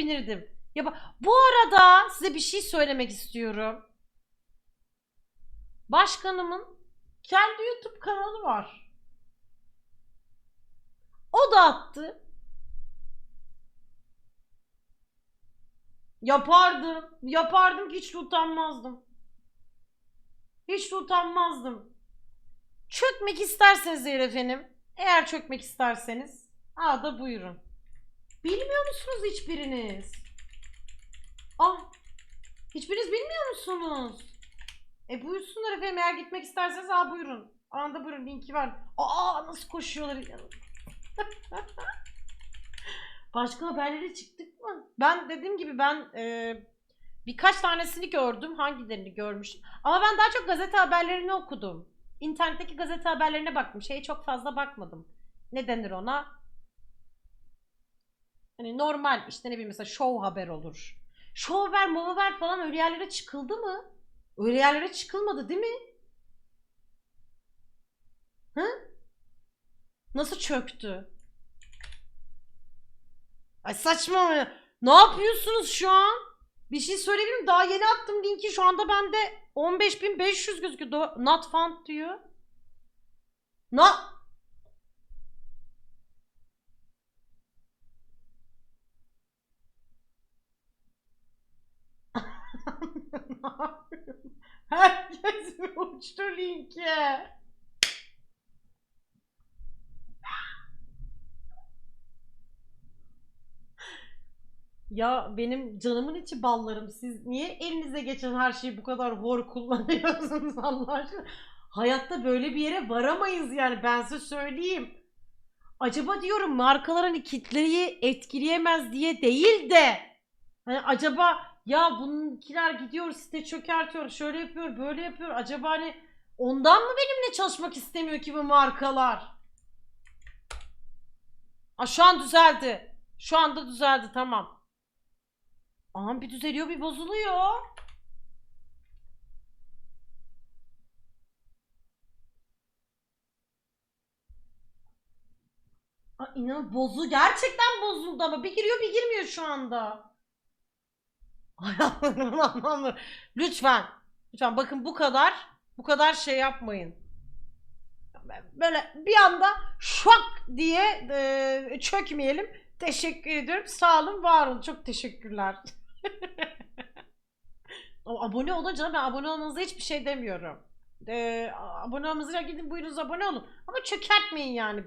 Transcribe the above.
tepinirdim. Ya bak bu arada size bir şey söylemek istiyorum. Başkanımın kendi YouTube kanalı var. O da attı. Yapardım. Yapardım hiç de utanmazdım. Hiç utanmazdım. Çökmek isterseniz eğer efendim. Eğer çökmek isterseniz. Aa da buyurun. Bilmiyor musunuz hiçbiriniz? Ah. Hiçbiriniz bilmiyor musunuz? E buyursunlar efendim eğer gitmek isterseniz aa buyurun. Anda buyurun linki var. Aa nasıl koşuyorlar. Başka haberlere çıktık mı? Ben dediğim gibi ben e, birkaç tanesini gördüm. Hangilerini görmüştüm. Ama ben daha çok gazete haberlerini okudum. İnternetteki gazete haberlerine baktım. Şeye çok fazla bakmadım. Ne denir ona? Hani normal işte ne bileyim mesela show haber olur. Show haber, mov haber falan öyle yerlere çıkıldı mı? Öyle yerlere çıkılmadı değil mi? Hı? Nasıl çöktü? Ay saçma mı? Ne yapıyorsunuz şu an? Bir şey söyleyebilir miyim? Daha yeni attım linki. Şu anda bende 15.500 gözüküyor. Not found diyor. Not... Herkes uçtu linke. Ya benim canımın içi ballarım. Siz niye elinize geçen her şeyi bu kadar hor kullanıyorsunuz Allah aşkına? Hayatta böyle bir yere varamayız yani ben size söyleyeyim. Acaba diyorum markalar hani kitleyi etkileyemez diye değil de hani acaba ya bununkiler gidiyor site çökertiyor şöyle yapıyor böyle yapıyor acaba hani ondan mı benimle çalışmak istemiyor ki bu markalar? Aa, şu an düzeldi. Şu anda düzeldi tamam. Aman bir düzeliyor bir bozuluyor. Aa, inan bozu gerçekten bozuldu ama bir giriyor bir girmiyor şu anda. Ay Allah'ım Allah'ım. Lütfen. Lütfen bakın bu kadar bu kadar şey yapmayın. Böyle bir anda şok diye e, çökmeyelim. Teşekkür ediyorum. Sağ olun, var olun. Çok teşekkürler. Abone olun canım. Ben abone olmanıza hiçbir şey demiyorum. E, abone olmanıza gidin buyurunuz abone olun. Ama çökertmeyin yani